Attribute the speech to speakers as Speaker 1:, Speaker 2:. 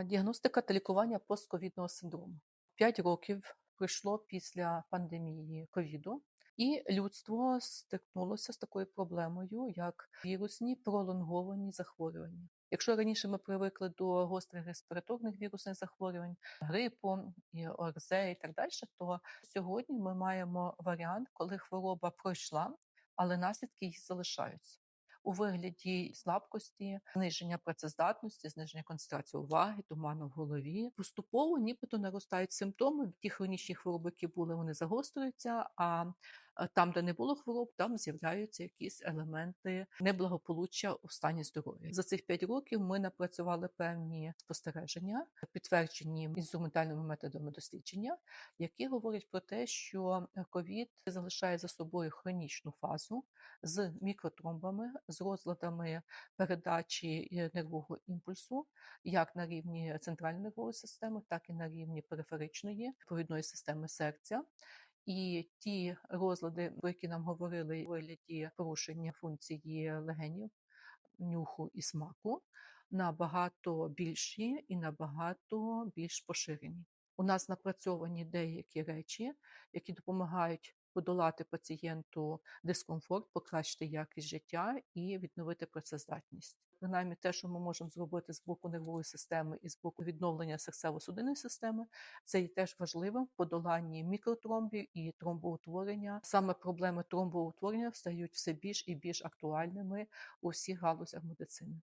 Speaker 1: Діагностика та лікування постковідного синдрому. 5 років пройшло після пандемії ковіду, і людство стикнулося з такою проблемою, як вірусні пролонговані захворювання. Якщо раніше ми привикли до гострих респіраторних вірусних захворювань, грипу, і ОРЗ і так далі, то сьогодні ми маємо варіант, коли хвороба пройшла, але наслідки їй залишаються у вигляді слабкості, зниження працездатності, зниження концентрації уваги, туману в голові. Поступово нібито наростають симптоми. Ті хронічні хвороби, які були, вони загострюються. А там, де не було хвороб, там з'являються якісь елементи неблагополуччя у стані здоров'я. За цих 5 років ми напрацювали певні спостереження, підтверджені інструментальними методами дослідження, які говорять про те, що ковід залишає за собою хронічну фазу з мікротромбами, з розладами передачі е, нервового імпульсу, як на рівні центральної нервової системи, так і на рівні периферичної провідної системи серця. І ті розлади, про які нам говорили вигляді порушення функції легенів, нюху і смаку, набагато більші і набагато більш поширені. У нас напрацьовані деякі речі, які допомагають подолати пацієнту дискомфорт, покращити якість життя і відновити працездатність. Принаймні, те, що ми можемо зробити з боку нервової системи і з боку відновлення серцево-судинної системи, це і теж важливо в подоланні мікротромбів і тромбоутворення. Саме проблеми тромбоутворення стають все більш і більш актуальними у всіх галузях медицини.